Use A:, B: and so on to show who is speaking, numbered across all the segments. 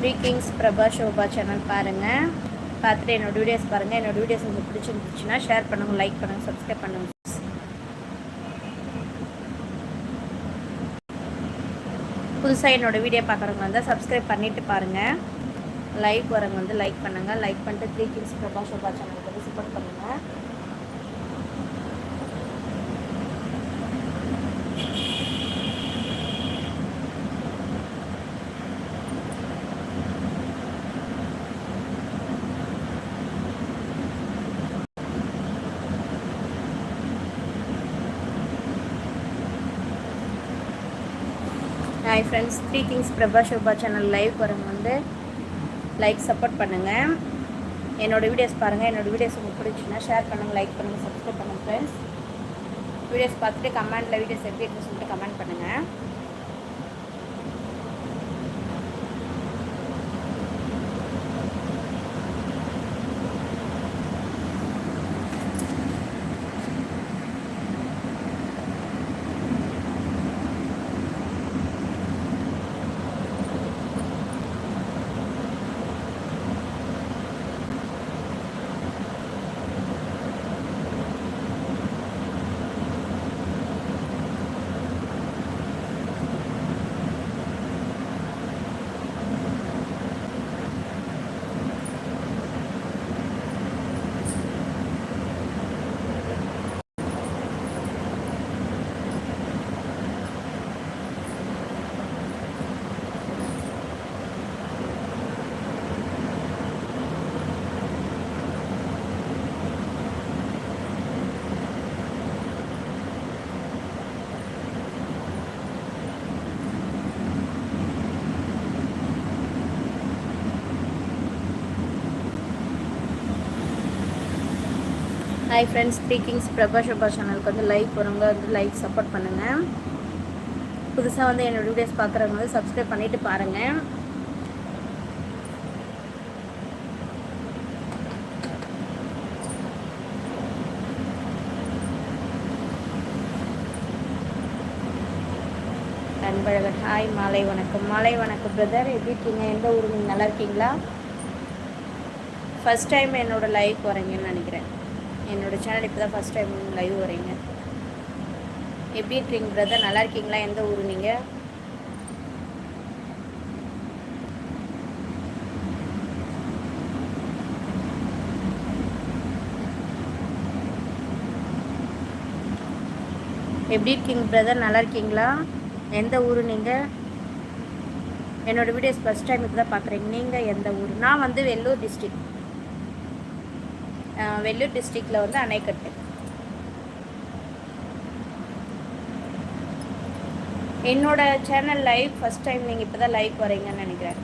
A: Three kings Prabha Shobha channel பாருங்கள் பார்த்துட்டு என்னோட வீடியோஸ் பாருங்கள் என்னோடய வீடியோஸ் உங்களுக்கு பிடிச்சிருந்துச்சுன்னா ஷேர் பண்ணுங்கள் லைக் பண்ணுங்கள் சப்ஸ்கிரைப் பண்ணுங்கள் புதுசாக என்னோடய வீடியோ பார்க்குறவங்க வந்து சப்ஸ்கிரைப் பண்ணிவிட்டு பாருங்கள் லைக் வரவங்க வந்து லைக் பண்ணுங்கள் லைக் பண்ணிட்டு த்ரீ கிங்ஸ் பிரபா ஷோபா சேனலுக்கு வந்து சப்போர்ட் பண்ணுங்கள் hi friends three things Prabha Shobha channel live வரவங்க வந்து. லைக் சப்போர்ட் பண்ணுங்கள் என்னோடய வீடியோஸ் பாருங்கள் என்னோடய வீடியோஸ் உங்களுக்கு பிடிச்சுன்னா ஷேர் பண்ணுங்கள் லைக் பண்ணுங்கள் சப்ஸ்கிரைப் பண்ணுங்கள் ஃப்ரெண்ட்ஸ் வீடியோஸ் பார்த்துட்டு கமெண்ட்டில் வீடியோஸ் எப்படி இருக்குன்னு சொல்லிட்டு கமெண்ட் பண்ணுங்கள் hi friends three kings Prabha Shobha சேனலுக்கு வந்து லைக் வரவங்க வந்து லைக் சப்போர்ட் பண்ணுங்கள் புதுசாக வந்து என்னோட வீடியோஸ் பார்க்குறவங்க வந்து சப்ஸ்கிரைப் பண்ணிவிட்டு பாருங்கள் அன்பழகன் ஹாய் மாலை வணக்கம். மாலை வணக்கம் பிரதர் எப்படி இருக்கீங்க? எந்த ஊர்? நீங்கள் நல்லா இருக்கீங்களா? ஃபஸ்ட் டைம் என்னோடய லைஃப் வரீங்கன்னு நினைக்கிறேன். என்னோடய சேனல் இப்போ தான் ஃபஸ்ட் டைம் லைவ் வரீங்க. எப்படி இருக்கீங்க பிரதர் நல்லா இருக்கீங்களா? எந்த ஊர் நீங்கள் எப்படி இருக்கீங்க பிரதர் நல்லா இருக்கீங்களா? எந்த ஊர் நீங்கள் என்னோடய வீடியோஸ் ஃபஸ்ட் டைம் இப்போ தான் பார்க்குறீங்க நீங்கள் எந்த ஊர்? நான் வந்து வெள்ளூர் டிஸ்ட்ரிக்ட் வெள்ளூர் டிஸ்ட்ரிக்டில் வந்து அணைக்கட்டு. என்னோட சேனல் லைவ் ஃபஸ்ட் டைம் நீங்கள் இப்போ தான் லைவ் வரீங்கன்னு நினைக்கிறேன்.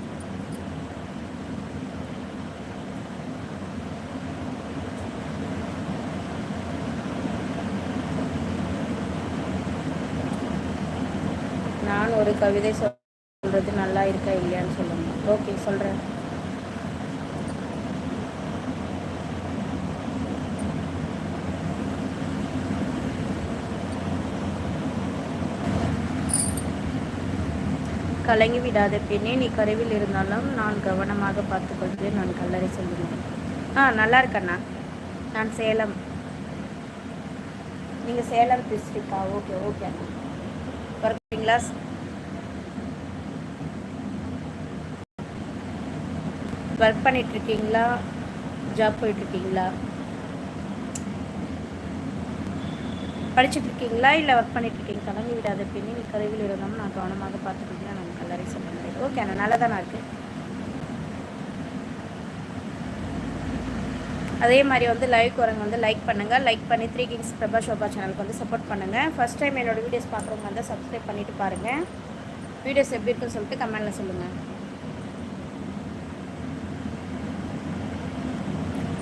A: நான் ஒரு கவிதை சொல்கிறது நல்லா இருக்கா இல்லையான்னு சொல்லுங்கள் ஓகே சொல்கிறேன் கலங்கி விடாத பெண்ணே நீ கருவில் இருந்தாலும் நான் கவனமாக பார்த்துக்கொள்கிறேன் நான் கல்லறை சொல்லுவேன். ஆ நல்லா இருக்கண்ணா. நான் சேலம். நீங்கள் சேலம் டிஸ்ட்ரிக்டா ஓகே ஓகே அண்ணா. வரீங்களா ஒர்க் பண்ணிகிட்ருக்கீங்களா ஜாப் போயிட்டுருக்கீங்களா படிச்சுட்டு இருக்கீங்களா இல்லை ஒர்க் பண்ணிட்டு இருக்கீங்க கலங்கி விடாத பின்னி நீ கருவில் இருந்தோம் நான் கவனமாக பார்த்துக்கிட்டேன் நான் கல்லறை முடியாது ஓகே அண்ணா நல்லா தானே இருக்குது அதே மாதிரி வந்து லைக் வரவங்க வந்து லைக் பண்ணுங்கள் லைக் பண்ணி த்ரீ கிங்ஸ் பிரபா ஷோபா சேனலுக்கு வந்து சப்போர்ட் பண்ணுங்கள் ஃபஸ்ட் டைம் என்னோடய வீடியோஸ் பார்க்குறவங்க வந்து சப்ஸ்கிரைப் பண்ணிவிட்டு பாருங்கள் வீடியோஸ் எப்படி இருக்குன்னு சொல்லிட்டு கமெண்டில் சொல்லுங்கள்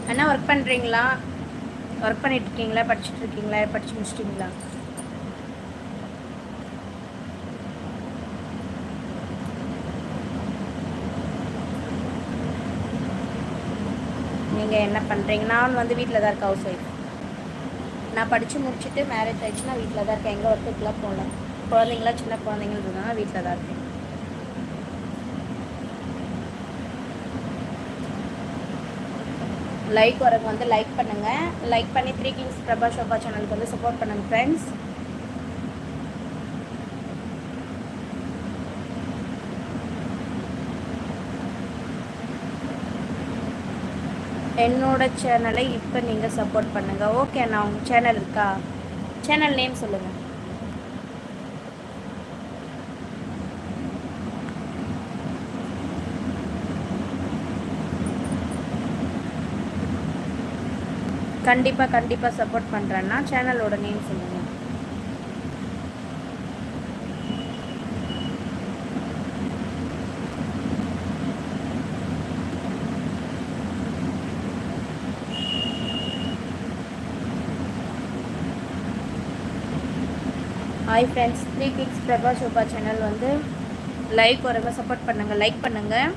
A: அண்ணா ஒர்க் பண்ணுறீங்களா ஒர்க் பண்ணிட்டு இருக்கீங்களா படிச்சுட்டு இருக்கீங்களா படிச்சு முடிச்சிட்டிங்களா? நீங்கள் என்ன பண்ணுறீங்க நான் வந்து வீட்டில் தான் இருக்கேன் ஹவுஸ் ஒய்ஃப் நான் படித்து முடிச்சுட்டு மேரேஜ் ஆயிடுச்சுன்னா வீட்டில் தான் இருக்கேன். எங்கே ஒர்க்குக்கெலாம் போகல. குழந்தைங்களாம் சின்ன குழந்தைங்க இருந்தால் வீட்டில் தான் இருக்கேன். லைக் வரவங்க வந்து லைக் பண்ணுங்கள் லைக் பண்ணி த்ரீ கிங்ஸ் பிரபா ஷோபா சேனலுக்கு வந்து சப்போர்ட் பண்ணுங்கள் ஃப்ரெண்ட்ஸ் என்னோட சேனலை இப்போ நீங்கள் சப்போர்ட் பண்ணுங்கள் ஓகே நான் உங்கள் சேனல் இருக்கா? சேனல் நேம் சொல்லுங்கள் கண்டிப்பாக கண்டிப்பாக சப்போர்ட் பண்ணுறேன்னா சேனலோட நேம் சொல்லுங்கள் hi friends three kings Prabha Shoba channel வந்து லைக் வரவங்க சப்போர்ட் பண்ணுங்கள் லைக் பண்ணுங்கள்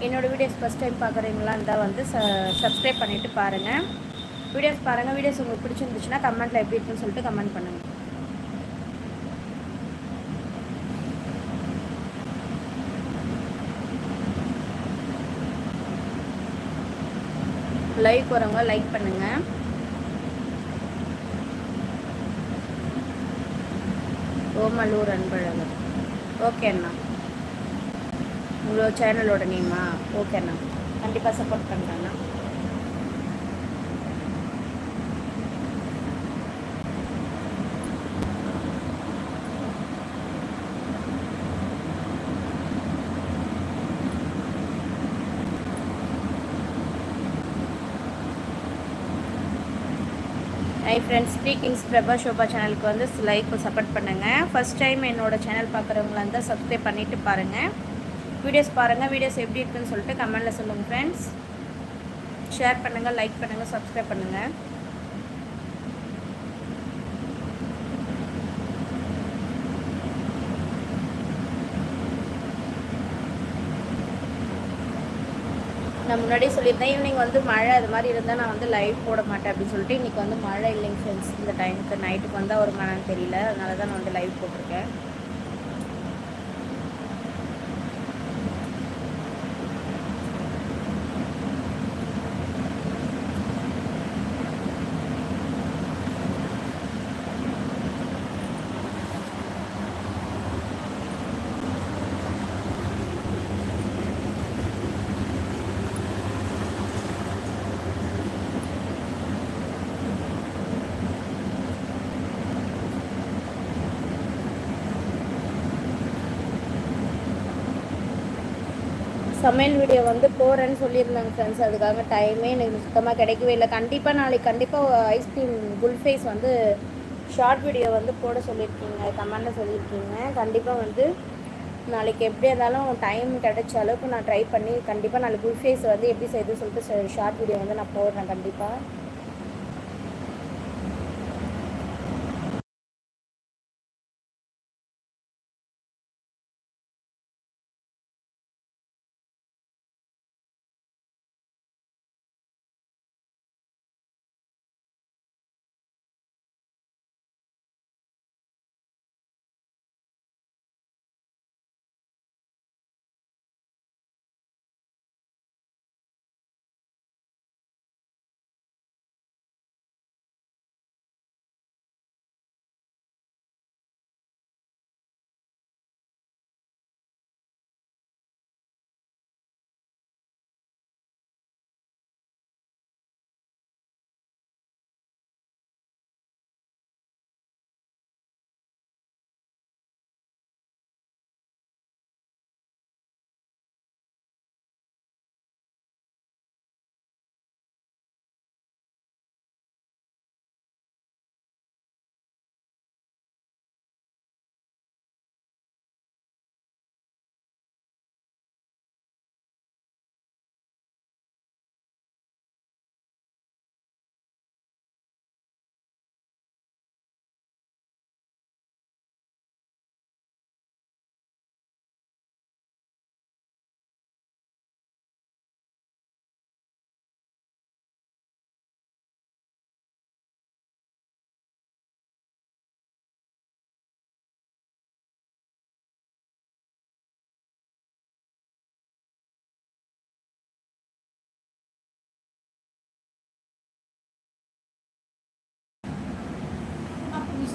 A: என்னோடய வீடியோஸ் ஃபஸ்ட் டைம் பார்க்குறீங்களா இருந்தால் வந்து ச சப்ஸ்கிரைப் பண்ணிவிட்டு பாருங்கள் வீடியோஸ் பாருங்கள் வீடியோஸ் உங்களுக்கு பிடிச்சிருந்துச்சுன்னா கமெண்ட்டில் எப்படி இருக்குன்னு சொல்லிட்டு கமெண்ட் பண்ணுங்கள் லைக் வரவங்க லைக் பண்ணுங்கள் ஓமலூர் அன்பழகர் ஓகே அண்ணா. உங்களோட சேனலோட நேமா ஓகே அண்ணா. கண்டிப்பாக support பண்ணுறேண்ணா hi friends speakings Prabha Shoba சேனலுக்கு வந்து லைக் சப்போர்ட் பண்ணுங்கள் ஃபஸ்ட் டைம் என்னோடய சேனல் பார்க்குறவங்களா இருந்தால் சப்ஸ்கிரைப் பண்ணிவிட்டு பாருங்கள் வீடியோஸ் பாருங்கள் வீடியோஸ் எப்படி இருக்குன்னு சொல்லிட்டு கமெண்டில் சொல்லுங்கள் ஃப்ரெண்ட்ஸ் ஷேர் பண்ணுங்கள் லைக் பண்ணுங்கள் சப்ஸ்கிரைப் பண்ணுங்கள் நான் முன்னாடியே சொல்லியிருந்தேன் ஈவினிங் வந்து மழை அது மாதிரி இருந்தால் நான் வந்து லைவ் போட மாட்டேன் அப்படின்னு சொல்லிட்டு இன்றைக்கி வந்து மழை இல்லைங்க ஃப்ரெண்ட்ஸ் இந்த டைமுக்கு நைட்டுக்கு வந்தால் ஒரு மழைன்னு தெரியல அதனால தான் நான் வந்து லைவ் போட்டிருக்கேன். சமையல் வீடியோ வந்து போகிறேன்னு சொல்லியிருந்தாங்க ஃப்ரெண்ட்ஸ் அதுக்காக டைமே எனக்கு சுத்தமாக கிடைக்கவே இல்லை. கண்டிப்பாக நாளைக்கு கண்டிப்பாக ஐஸ்கிரீம் குல்ஃபேஸ் வந்து ஷார்ட் வீடியோ வந்து போட சொல்லியிருக்கீங்க கமெண்டில் சொல்லியிருக்கீங்க. கண்டிப்பாக வந்து நாளைக்கு எப்படி இருந்தாலும் டைம் கிடைச்ச அளவுக்கு நான் ட்ரை பண்ணி கண்டிப்பாக நாளைக்கு குல்ஃபேஸ் வந்து எப்படி செய்யுதுன்னு சொல்லிட்டு ஷார்ட் வீடியோ வந்து நான் போடுறேன் கண்டிப்பாக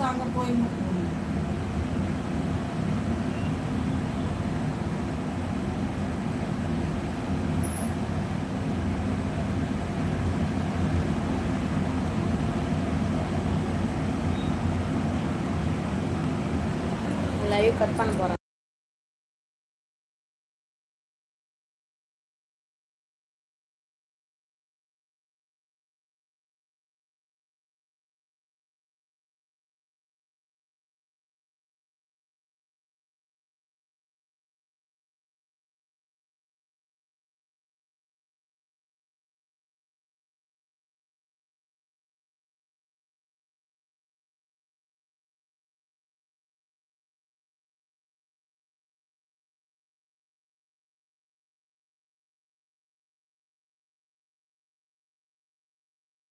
B: தோசை அங்கே போய்
A: லைவ் கட் பண்ண போகிறேன்